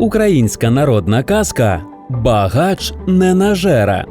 Українська народна казка Багач ненажера.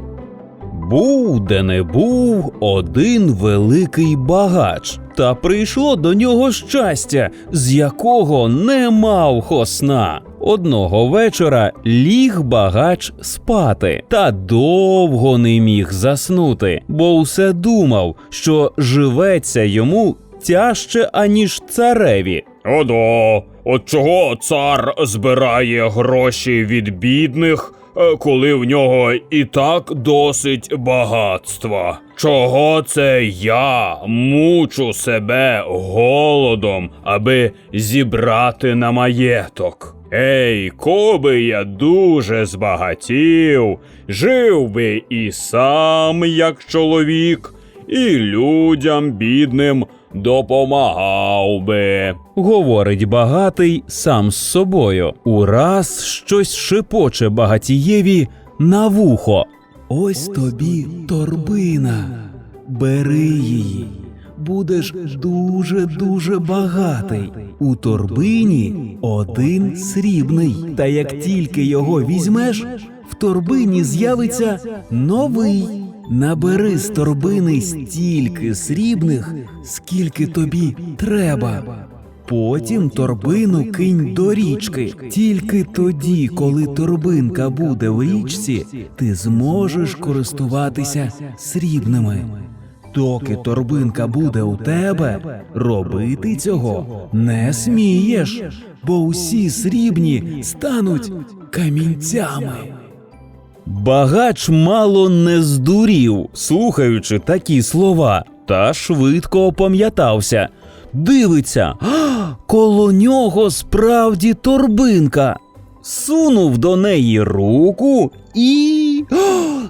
Був де не був один великий багач, та прийшло до нього щастя, з якого не мав хосна. Одного вечора ліг багач спати, та довго не міг заснути, бо усе думав, що живеться йому тяжче, аніж цареві. Одо, от чого цар збирає гроші від бідних, е, коли в нього і так досить багатства? Чого це я мучу себе голодом, аби зібрати на маєток? Ей, коби я дуже збагатів, жив би і сам як чоловік, і людям бідним допомагав би. Говорить багатий сам з собою. Ураз щось шепоче багатієві на вухо. Ось тобі торбина. Бери її. Будеш дуже дуже багатий. У торбині один срібний. Та як тільки його візьмеш, в торбині з'явиться новий. Набери з торбини стільки срібних, скільки тобі треба. Потім торбину кинь до річки. Тільки тоді, коли торбинка буде в річці, ти зможеш користуватися срібними. Доки торбинка буде у тебе, робити цього не смієш, бо усі срібні стануть камінцями. Багач мало не здурів, слухаючи такі слова, та швидко опам'ятався. Дивиться, коло нього справді торбинка. Сунув до неї руку і.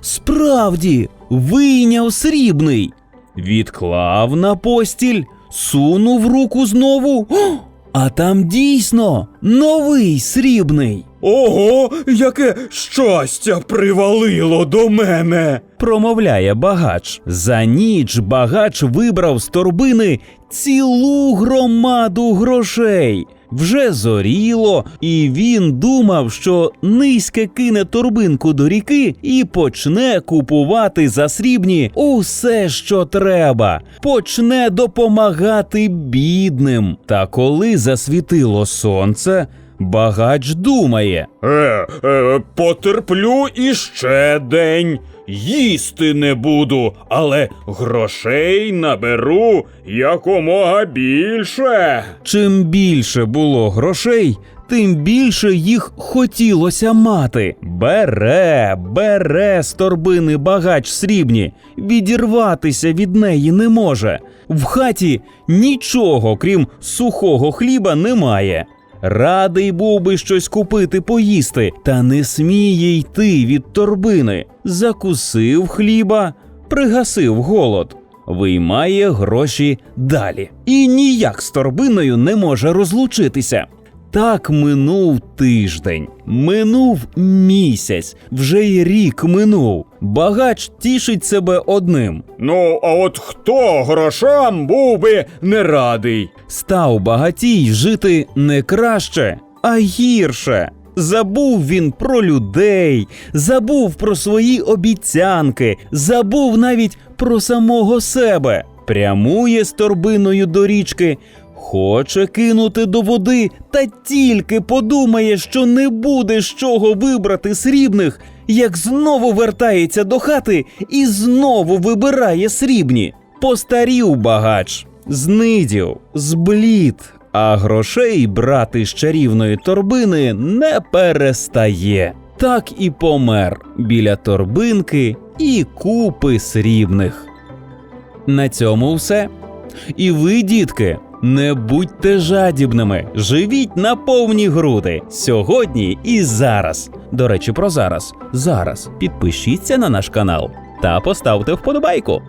справді вийняв срібний. Відклав на постіль, сунув руку знову. А, там дійсно новий срібний. Ого, яке щастя привалило до мене. промовляє багач. За ніч багач вибрав з торбини цілу громаду грошей. Вже зоріло, і він думав, що низьке кине торбинку до ріки і почне купувати за срібні усе, що треба, почне допомагати бідним. Та коли засвітило сонце, багач думає. Е, е, потерплю іще день. Їсти не буду, але грошей наберу якомога більше. Чим більше було грошей, тим більше їх хотілося мати. Бере, бере з торбини багач срібні, відірватися від неї не може. В хаті нічого, крім сухого хліба, немає. Радий був би щось купити поїсти, та не сміє йти від торбини. Закусив хліба, пригасив голод. Виймає гроші далі. І ніяк з торбиною не може розлучитися. Так минув тиждень, минув місяць, вже й рік минув. Багач тішить себе одним. Ну, а от хто грошам був би не радий? Став багатій жити не краще, а гірше. Забув він про людей, забув про свої обіцянки, забув навіть про самого себе. Прямує з торбиною до річки, хоче кинути до води, та тільки подумає, що не буде з чого вибрати срібних, як знову вертається до хати і знову вибирає срібні. Постарів багач, знидів, зблід, а грошей брати з чарівної торбини не перестає. Так і помер біля торбинки і купи срібних. На цьому все. І ви, дітки, не будьте жадібними, живіть на повні груди сьогодні і зараз. До речі, про зараз. Зараз підпишіться на наш канал та поставте вподобайку.